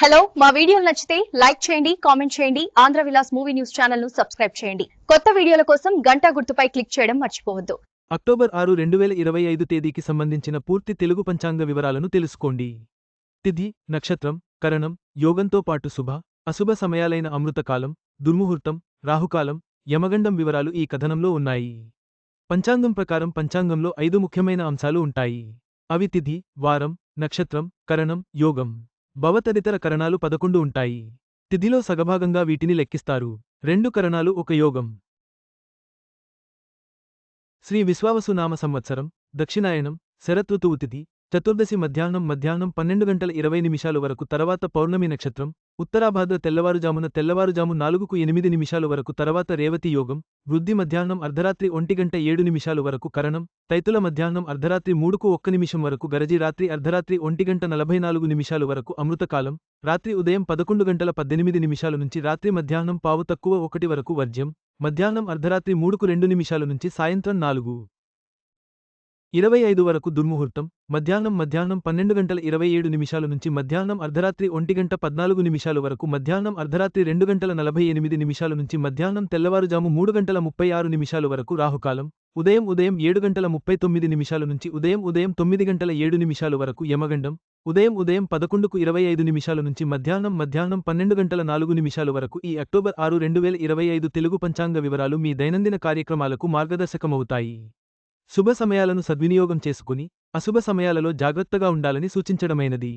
Hello మా వీడియోలు నచ్చితే లైక్ చేయండి కామెంట్ చేయండి ఆంధ్ర విలాస్ మూవీ న్యూస్ ఛానల్ను సబ్స్క్రైబ్ చేయండి. కొత్త వీడియోల కోసం గంటా గుర్తుపై క్లిక్ చేయడం మర్చిపోవద్దు. అక్టోబర్ ఆరు రెండు వేల ఇరవై ఐదు తేదీకి సంబంధించిన పూర్తి తెలుగు పంచాంగ వివరాలను తెలుసుకోండి. తిథి నక్షత్రం కరణం యోగంతో పాటు శుభ అశుభ సమయాలైన అమృతకాలం దుర్ముహూర్తం రాహుకాలం యమగండం వివరాలు ఈ కథనంలో ఉన్నాయి. పంచాంగం ప్రకారం పంచాంగంలో ఐదు ముఖ్యమైన అంశాలు ఉంటాయి. అవి తిథి వారం నక్షత్రం కరణం యోగం. భవతదితర కరణాలు పదకొండు ఉంటాయి. తిథిలో సగభాగంగా వీటిని లెక్కిస్తారు. రెండు కరణాలు ఒక యోగం. శ్రీ విశ్వావసునామ సంవత్సరం దక్షిణాయనం శరతృతువు తిథి చతుర్దశి మధ్యాహ్నం మధ్యాహ్నం పన్నెండు గంటల ఇరవై నిమిషాలు వరకు తర్వాత పౌర్ణమి నక్షత్రం ఉత్తరాభాద్ర తెల్లవారుజామున తెల్లవారుజాము నాలుగుకు ఎనిమిది నిమిషాల వరకు తర్వాత రేవతి యోగం వృద్ధి మధ్యాహ్నం అర్ధరాత్రి ఒంటిగంట ఏడు నిమిషాలు వరకు కరణం తైతుల మధ్యాహ్నం అర్ధరాత్రి మూడుకు ఒక్క నిమిషం వరకు గరజి రాత్రి అర్ధరాత్రి ఒంటిగంట నలభై నాలుగు నిమిషాలు వరకు అమృతకాలం రాత్రి ఉదయం పదకొండు గంటల పద్దెనిమిది నిమిషాల నుంచి రాత్రి మధ్యాహ్నం పావు తక్కువ ఒకటి వరకు వర్జ్యం మధ్యాహ్నం అర్ధరాత్రి మూడుకు రెండు నిమిషాల నుంచి సాయంత్రం నాలుగు. ఇరవై ఐదు వరకు దుర్ముహూర్తం మధ్యాహ్నం మధ్యాహ్నం పన్నెండు గంటల ఇరవై ఏడు నిమిషాల నుంచి మధ్యాహ్నం అర్ధరాత్రి ఒంటి గంట పద్నాలుగు నిమిషాల వరకు మధ్యాహ్నం అర్ధరాత్రి రెండు గంటల నలభై ఎనిమిది నిమిషాల నుంచి మధ్యాహ్నం తెల్లవారుజాము మూడు గంటల ముప్పై ఆరు నిమిషాల వరకు రాహుకాలం ఉదయం ఉదయం ఏడు గంటల ముప్పై తొమ్మిది నిమిషాల నుంచి ఉదయం ఉదయం తొమ్మిది గంటల ఏడు నిమిషాల వరకు యమగండం ఉదయం ఉదయం పదకొండుకు ఇరవై ఐదు నిమిషాల నుంచి మధ్యాహ్నం మధ్యాహ్నం పన్నెండు గంటల నాలుగు నిమిషాల వరకు ఈ అక్టోబర్ ఆరు రెండు వేల ఇరవై ఐదు తెలుగు పంచాంగ వివరాలు మీ దైనందిన కార్యక్రమాలకు మార్గదర్శకమవుతాయి. శుభ సమయాలను సద్వినియోగం చేసుకుని అశుభ సమయాలలో జాగ్రత్తగా ఉండాలని సూచించడమైనది.